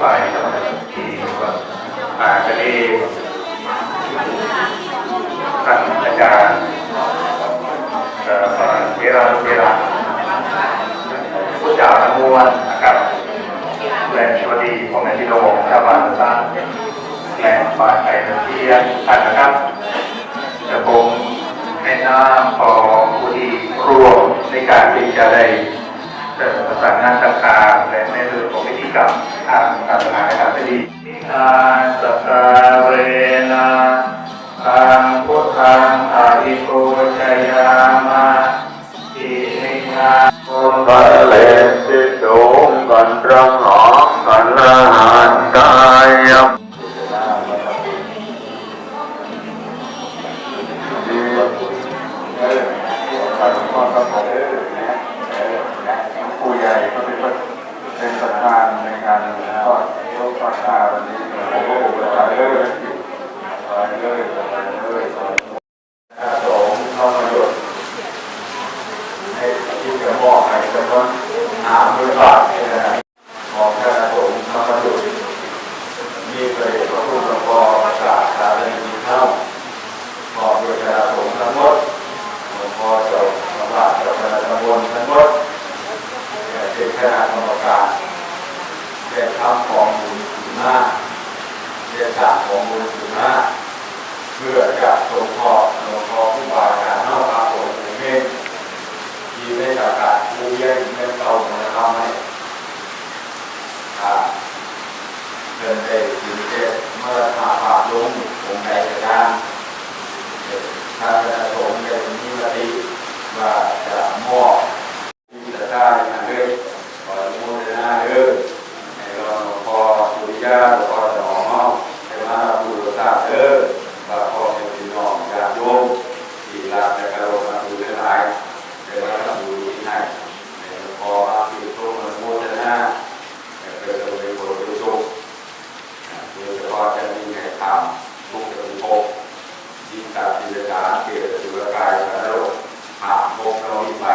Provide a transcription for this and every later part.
ไปที่ก็ดป่าทะเลท่านอาจารย์เอ่วลาเวลาผู้จ่าทั้งมวลนะครับและสวัสดีพ่องม่พี่น้องชาวบ้านต่างและฝ่ายไทยเทียนท่านนะครับจะผมในนามของผู้ที่ร่วมในการที่จะได้ประสานงานต่างๆและในเรื่องของ กรรมทางศาสนาในทางที่ดีอาสการเรนะทางพุทธังอาริโกชยามาอิมินาโกกันเลนติดงกันรังหองกันละหานกายยับ ผู้ใหญ่ก็เป็นเป็นประธานในการทอดโลกทอดตาวันนี้ผมก็ผมประธานเลยเลยเลยถ้าสองเข้ามาหยุดให้ที่จะมอบให้จำนวนหามือบาทนี่นะของคณะสงฆ์เข้ามาหยุดมีประเด็นพระพุทธพอประกาศสารณีเข้ามอบโดยคณะสงฆ์ทั้งหมดหลวงพ่อเจ้าพระบาทเจ้าคณะตำบลทั้งหมด เป็นคณะกรรมการได้ทำของบุญสุนาได้ มูลสุราเพื่อจะสงเคราะห์หลวงพ่อผู้บาอาจารย์นอกอาผมถึงเมตที่ได้ประกาศผู้เยี่ยมเมื่อเก่ามาทำให้อ่าเป็นได้ถึงเจ็ดเมื่อมาผ่าลงองค์ใดก็ได้ถ้าคณะสงฆ์ได้มีมติว่าจะมอบ ที่จะได้นะเด้อขออนุโมทนาเด้อให้เราพอสุริยะพอจะออกมาให้มาบูรณาเด้อว่าพอเป็นพี่น้องญาติโยมที่รักและเคารพนับถือทั้งหลายให้มาทำบุญที่ให้ให้พออาภิโตมโมทนาให้เกิดเป็นบุญเป็นสุขโดยเฉพาะจะมีให้ทำทุกข์จะมีภพยิ่งตาจิตจารเกิดสุรกายสารโลกผ่านภพเราอีกไป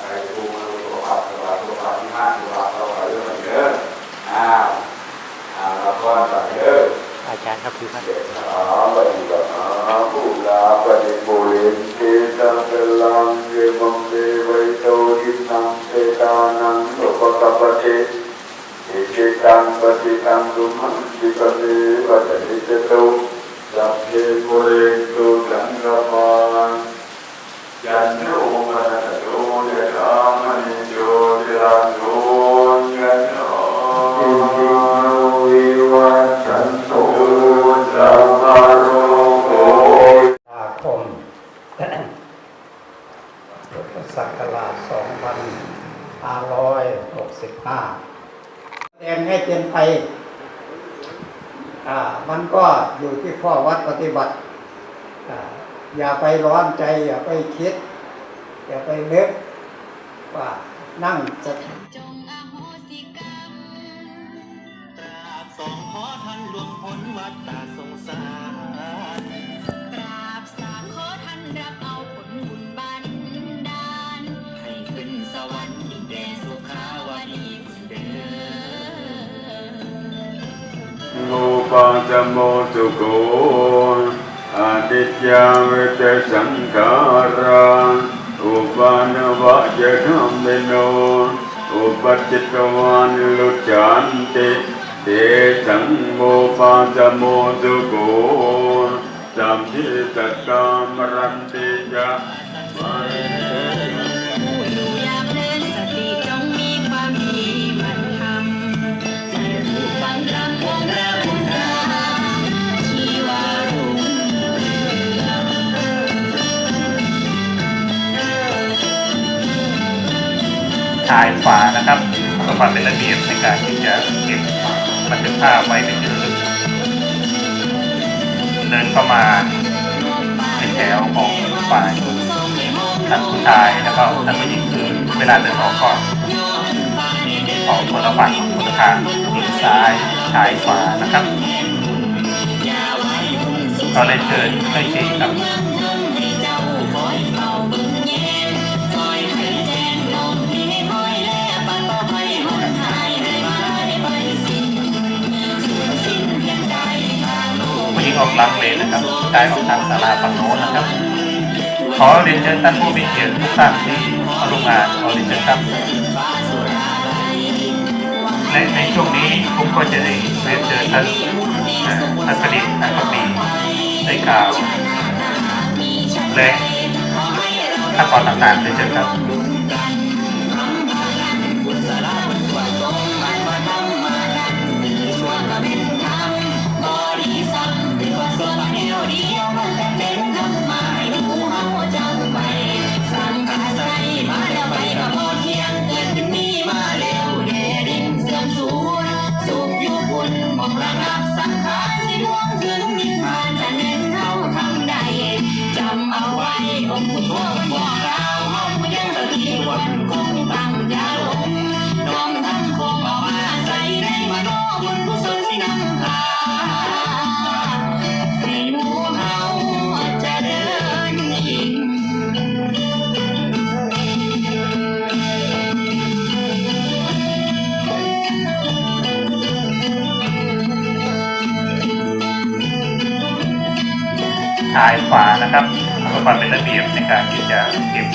ไปดูมาดูตัวปับตัวปับตัวปับที่ห้าตัวปับตัวปับเรื่องเยอะอ้าวอ้าวเราก็ต่อเยอะ อาจารย์ครับคือท่าน เด็กสาวปฏิบัติอาผู้ลาปฏิบุรินเตตังเตลังเย มังเดวิโตทินังเตตานังโลกกัปเทเอเจตังปฏิตังดุมังจิปเนปัจจิตโตสัพเพปุเรตุ ไป อ่า มันก็อยู่ที่ข้อวัดปฏิบัติ อ่า อย่าไปร้อนใจ อย่าไปคิด อย่าไปนึกว่านั่งจะจงอโหสิกรรมตราบส่องขอท่านหลวง อโมปัจจโมตุโกอาทิตยาเวทสังขาราอุปานวะจะธรรมโนอุปจิตวานลุจันติเตสังโมปัจจโมตุโกสัมพิตกามรันติยะ ชายขวานะครับเพื่อความเป็นระเบียบในการที่จะเก็บบันทึกภาพไว้เป็นที่ระลึกเดินเข้ามาเป็นแถวของฝ่ายท่านผู้ชายแล้วก็ท่านผู้หญิงคือเวลาเดินออกก่อนของคนละฝั่งคนละทางหญิงซ้ายชายขวานะครับก็เลยเชิญให้ชี้ครับ นนะครับชายออกทางศาลาฝั่งโน้นนะครับ ขอเรียนเชิญท่านผู้มีเกียรติทุกท่านที่มาร่วมงานขอเรียนเชิญครับในในช่วงนี้ผมก็จะได้เรียนเชิญท่านท่านประดิษฐ์ท่านประปีกล่าวและขั้นตอนต่างๆเลยนเช่นครับ ชายขวานะครับเพื่อความเป็นระเบียบในการที่จะเก็บ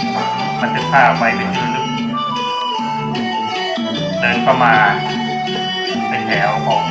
บันทึกภาพไว้เป็นที่ระลึกเดินเข้ามาเป็นแถวของ